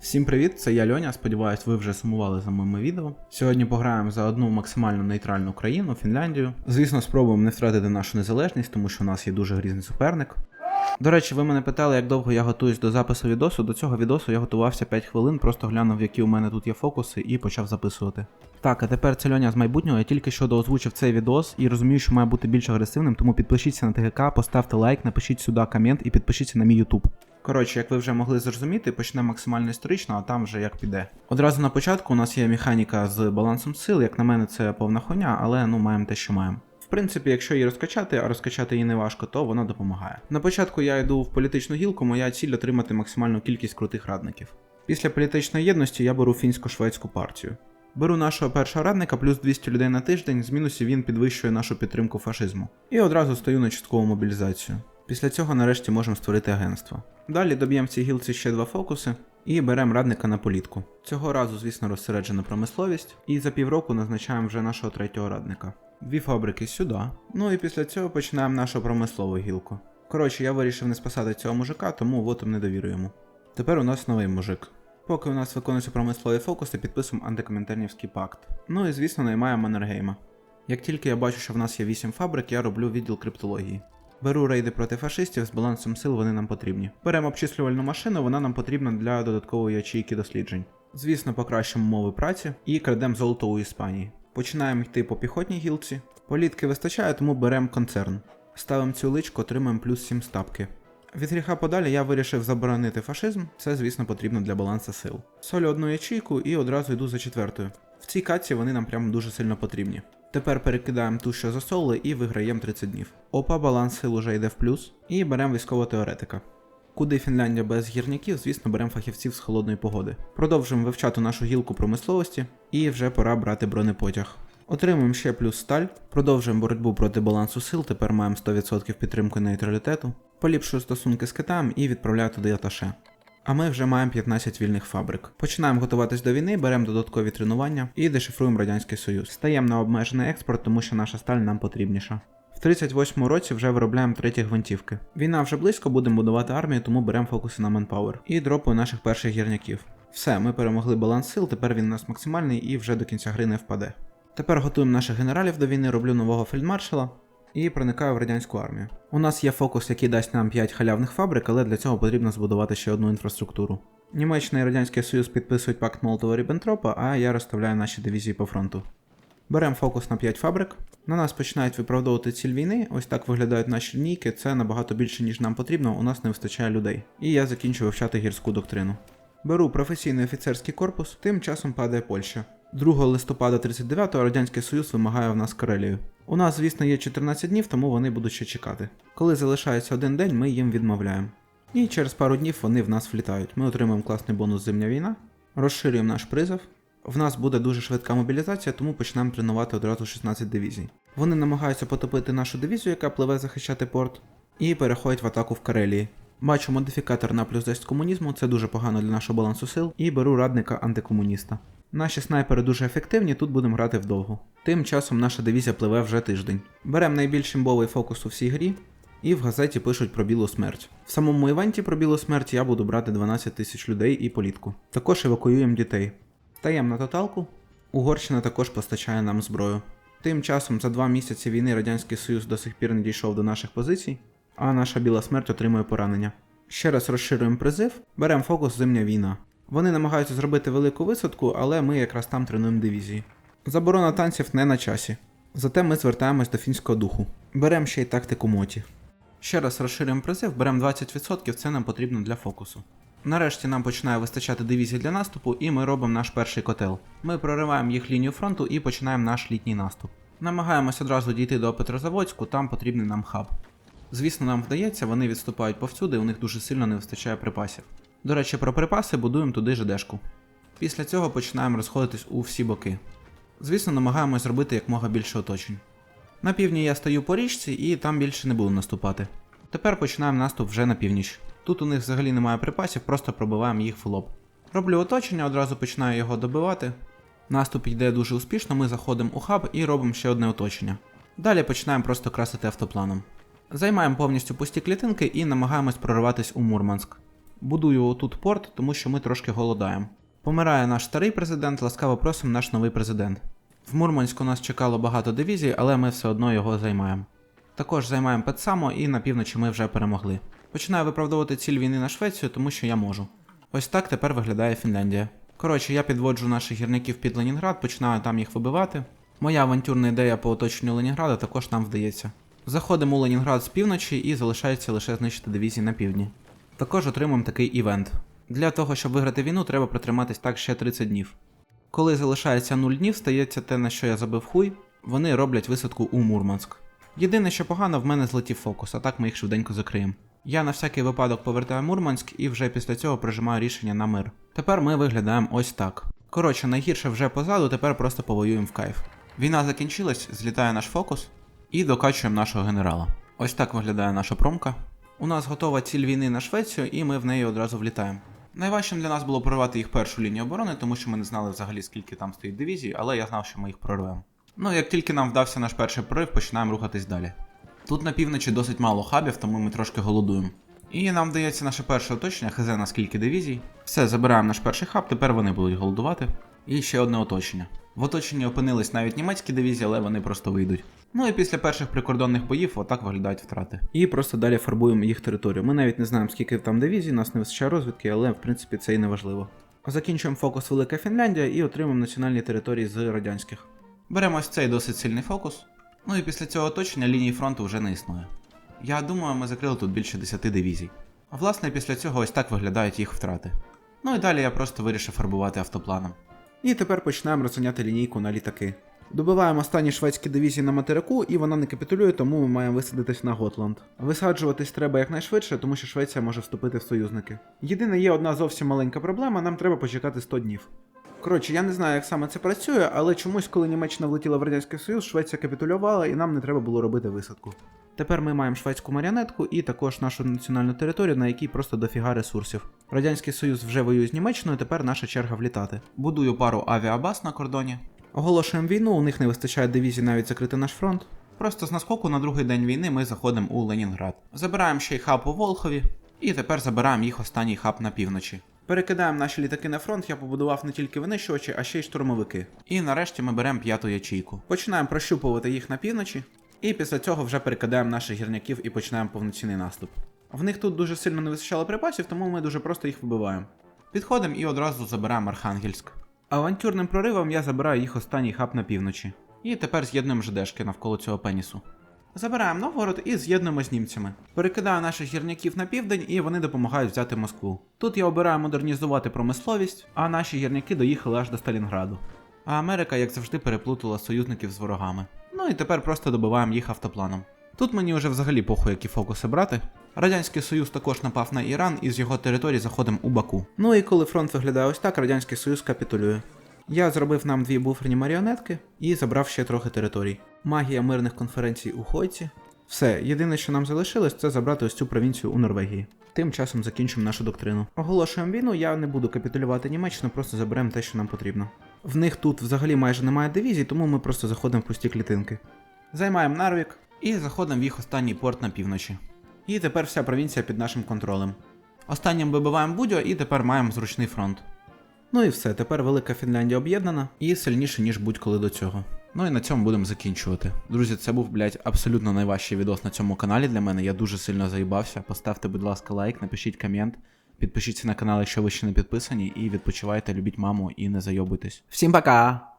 Всім привіт, це я Льоня. Сподіваюсь, ви вже сумували за моїми відео. Сьогодні пограємо за одну максимально нейтральну країну Фінляндію. Звісно, спробуємо не втратити нашу незалежність, тому що у нас є дуже грізний суперник. До речі, ви мене питали, як довго я готуюсь до запису відосу. До цього відосу я готувався 5 хвилин, просто глянув, які у мене тут є фокуси, і почав записувати. Так, а тепер це Льоня з майбутнього. Я тільки що доозвучив цей відос і розумію, що має бути більш агресивним, тому підпишіться на ТГК, поставте лайк, напишіть сюди комент і підпишіться на мій YouTube. Коротше, як ви вже могли зрозуміти, почнемо максимально історично, а там вже як піде. Одразу на початку у нас є механіка з балансом сил, як на мене, це повна хуйня, але ну маємо те, що маємо. В принципі, якщо її розкачати, а розкачати її не важко, то вона допомагає. На початку я йду в політичну гілку, моя ціль отримати максимальну кількість крутих радників. Після політичної єдності я беру фінсько-шведську партію. Беру нашого першого радника плюс 200 людей на тиждень, з мінусів він підвищує нашу підтримку фашизму. І одразу стою на часткову мобілізацію. Після цього нарешті можемо створити агентство. Далі доб'ємо в цій гілці ще два фокуси і беремо радника на політку. Цього разу, звісно, розсереджена промисловість, і за півроку назначаємо вже нашого третього радника. Дві фабрики сюди. Ну і після цього починаємо нашу промислову гілку. Коротше, я вирішив не спасати цього мужика, тому вотом не довірю йому. Тепер у нас новий мужик. Поки у нас виконуються промислові фокуси, підписуємо антикомінтернівський пакт. Ну і звісно, наймаємо Маннергейма. Як тільки я бачу, що в нас є 8 фабрик, я роблю відділ криптології. Беру рейди проти фашистів, з балансом сил вони нам потрібні. Беремо обчислювальну машину, вона нам потрібна для додаткової ячейки досліджень. Звісно, покращимо мови праці і крадемо золото у Іспанії. Починаємо йти по піхотній гілці. Політки вистачає, тому беремо концерн. Ставимо цю личку, отримаємо плюс 7 стапки. Від гріха подалі я вирішив заборонити фашизм, це, звісно, потрібно для балансу сил. Солю одну ячейку і одразу йду за четвертою. В цій катці вони нам прямо дуже сильно потрібні. Тепер перекидаємо ту, що засоли, і виграємо 30 днів. Опа, баланс сил уже йде в плюс, і беремо військового теоретика. Куди Фінляндія без гірників, звісно, беремо фахівців з холодної погоди. Продовжуємо вивчати нашу гілку промисловості, і вже пора брати бронепотяг. Отримуємо ще плюс сталь, продовжуємо боротьбу проти балансу сил, тепер маємо 100% підтримки нейтралітету, поліпшую стосунки з Китаєм і відправляю туди аташе. А ми вже маємо 15 вільних фабрик. Починаємо готуватись до війни, беремо додаткові тренування і дешифруємо Радянський Союз. Стаємо на обмежений експорт, тому що наша сталь нам потрібніша. В 38-му році вже виробляємо треті гвинтівки. Війна вже близько, будемо будувати армію, тому беремо фокуси на манпауер. І дропаю наших перших гірняків. Все, ми перемогли баланс сил, тепер він у нас максимальний і вже до кінця гри не впаде. Тепер готуємо наших генералів до війни, роблю нового фельдмаршала і проникаю в радянську армію. У нас є фокус, який дасть нам 5 халявних фабрик, але для цього потрібно збудувати ще одну інфраструктуру. Німеччина і Радянський Союз підписують пакт Молотова Ріббентропа, а я розставляю наші дивізії по фронту. Беремо фокус на 5 фабрик. На нас починають виправдовувати ціль війни. Ось так виглядають наші лінійки. Це набагато більше, ніж нам потрібно, у нас не вистачає людей. І я закінчу вивчати гірську доктрину. Беру професійний офіцерський корпус, тим часом падає Польща. 2 листопада 39-го Радянський Союз вимагає в нас Карелію. У нас, звісно, є 14 днів, тому вони будуть ще чекати. Коли залишається один день, ми їм відмовляємо. І через пару днів вони в нас влітають. Ми отримуємо класний бонус Зимня війна, розширюємо наш призов. В нас буде дуже швидка мобілізація, тому почнемо тренувати одразу 16 дивізій. Вони намагаються потопити нашу дивізію, яка пливе захищати порт, і переходять в атаку в Карелії. Бачу модифікатор на плюс 10 комунізму, це дуже погано для нашого балансу сил, і беру радника антикомуніста. Наші снайпери дуже ефективні, тут будемо грати вдовго. Тим часом наша дивізія пливе вже тиждень. Беремо найбільш імбовий фокус у всій грі, і в газеті пишуть про білу смерть. В самому івенті про білу смерть я буду брати 12 тисяч людей і політку. Також евакуюємо дітей. Стаємо на тоталку. Угорщина також постачає нам зброю. Тим часом за два місяці війни Радянський Союз до сих пір не дійшов до наших позицій, а наша біла смерть отримує поранення. Ще раз розширюємо призив, беремо фокус Зимня війна. Вони намагаються зробити велику висадку, але ми якраз там тренуємо дивізії. Заборона танців не на часі. Зате ми звертаємось до фінського духу. Беремо ще й тактику моті. Ще раз розширюємо призив, беремо 20%, це нам потрібно для фокусу. Нарешті нам починає вистачати дивізій для наступу, і ми робимо наш перший котел. Ми прориваємо їх лінію фронту і починаємо наш літній наступ. Намагаємось одразу дійти до Петрозаводську, там потрібний нам хаб. Звісно, нам вдається, вони відступають повсюди, у них дуже сильно не вистачає припасів. До речі, про припаси будуємо туди ЖДшку. Після цього починаємо розходитись у всі боки. Звісно, намагаємось зробити якмога більше оточень. На півдні я стою по річці і там більше не буду наступати. Тепер починаємо наступ вже на північ. Тут у них взагалі немає припасів, просто пробиваємо їх в лоб. Роблю оточення, одразу починаю його добивати. Наступ йде дуже успішно, ми заходимо у хаб і робимо ще одне оточення. Далі починаємо просто красити автопланом. Займаємо повністю пусті клітинки і намагаємось прорватися у Мурманськ. Будую отут порт, тому що ми трошки голодаємо. Помирає наш старий президент, ласкаво просимо наш новий президент. В Мурманську нас чекало багато дивізій, але ми все одно його займаємо. Також займаємо Петсамо і на півночі ми вже перемогли. Починаю виправдовувати ціль війни на Швецію, тому що я можу. Ось так тепер виглядає Фінляндія. Коротше, я підводжу наших гірників під Ленінград, починаю там їх вибивати. Моя авантюрна ідея по оточенню Ленінграда також нам вдається. Заходимо у Ленінград з півночі і залишається лише знищити дивізії на півдні. Також отримуємо такий івент. Для того, щоб виграти війну, треба протриматись так ще 30 днів. Коли залишається 0 днів, стається те, на що я забив хуй, вони роблять висадку у Мурманськ. Єдине, що погано, в мене злетів фокус, а так ми їх швиденько закриємо. Я на всякий випадок повертаю Мурманськ і вже після цього прижимаю рішення на мир. Тепер ми виглядаємо ось так. Коротше, найгірше вже позаду, тепер просто повоюємо в кайф. Війна закінчилась, злітає наш фокус і докачуємо нашого генерала. Ось так виглядає наша промка. У нас готова ціль війни на Швецію, і ми в неї одразу влітаємо. Найважчим для нас було прорвати їх першу лінію оборони, тому що ми не знали взагалі скільки там стоїть дивізій, але я знав, що ми їх прорвемо. Ну, як тільки нам вдався наш перший прорив, починаємо рухатись далі. Тут на півночі досить мало хабів, тому ми трошки голодуємо. І нам вдається наше перше оточення, хз на скільки дивізій. Все, забираємо наш перший хаб, тепер вони будуть голодувати. І ще одне оточення. В оточенні опинились навіть німецькі дивізії, але вони просто вийдуть. Ну і після перших прикордонних боїв отак виглядають втрати. І просто далі фарбуємо їх територію. Ми навіть не знаємо, скільки там дивізій, нас не вистачає розвідки, але в принципі це і не важливо. Закінчуємо фокус Велика Фінляндія і отримуємо національні території з радянських. Беремо ось цей досить сильний фокус. Ну і після цього оточення лінії фронту вже не існує. Я думаю, ми закрили тут більше 10 дивізій. А власне після цього ось так виглядають їх втрати. Ну і далі я просто вирішив фарбувати автопланом. І тепер починаємо розганяти лінійку на літаки. Добиваємо останні шведські дивізії на материку, і вона не капітулює, тому ми маємо висадитись на Готланд. Висаджуватись треба якнайшвидше, тому що Швеція може вступити в союзники. Єдине, є одна зовсім маленька проблема, нам треба почекати 100 днів. Коротше, я не знаю, як саме це працює, але чомусь, коли Німеччина влетіла в Радянський Союз, Швеція капітулювала і нам не треба було робити висадку. Тепер ми маємо шведську маріонетку і також нашу національну територію, на якій просто дофіга ресурсів. Радянський Союз вже воює з Німеччиною, тепер наша черга влітати. Будую пару авіабаз на кордоні. Оголошуємо війну, у них не вистачає дивізій навіть закрити наш фронт. Просто з наскоку на другий день війни ми заходимо у Ленінград. Забираємо ще й хаб у Волхові, і тепер забираємо їх останній хаб на півночі. Перекидаємо наші літаки на фронт, я побудував не тільки винищувачі, а ще й штурмовики. І нарешті ми беремо п'яту ячійку. Починаємо прощупувати їх на півночі, і після цього вже перекидаємо наших гірників і починаємо повноцінний наступ. В них тут дуже сильно не вистачало припасів, тому ми дуже просто їх вибиваємо. Підходимо і одразу забираємо Архангельськ. Авантюрним проривом я забираю їх останній хаб на півночі. І тепер з'єднуємо ЖДшки навколо цього пенісу. Забираємо Новгород і з'єднуємо з німцями. Перекидаю наших гірників на південь, і вони допомагають взяти Москву. Тут я обираю модернізувати промисловість, а наші гірники доїхали аж до Сталінграду. А Америка, як завжди, переплутала союзників з ворогами. Ну і тепер просто добиваємо їх автопланом. Тут мені вже взагалі похуй, які фокуси брати. Радянський Союз також напав на Іран і з його території заходимо у Баку. Ну і коли фронт виглядає ось так, Радянський Союз капітулює. Я зробив нам дві буферні маріонетки і забрав ще трохи територій. Магія мирних конференцій у Хойці. Все, єдине, що нам залишилось, це забрати ось цю провінцію у Норвегії. Тим часом закінчимо нашу доктрину. Оголошуємо війну, я не буду капітулювати Німеччину, просто заберемо те, що нам потрібно. В них тут взагалі майже немає дивізій, тому ми просто заходимо в пусті клітинки. Займаємо Нарвік і заходимо в їх останній порт на півночі. І тепер вся провінція під нашим контролем. Останнім вибиваємо Будьо і тепер маємо зручний фронт. Ну і все, тепер Велика Фінляндія об'єднана і сильніше, ніж будь-коли до цього. Ну і на цьому будемо закінчувати. Друзі, це був, блядь, абсолютно найважчий відос на цьому каналі для мене. Я дуже сильно заїбався. Поставте, будь ласка, лайк, напишіть комент, підпишіться на канал, якщо ви ще не підписані, і відпочивайте, любіть маму і не зайобуйтесь. Всім пока!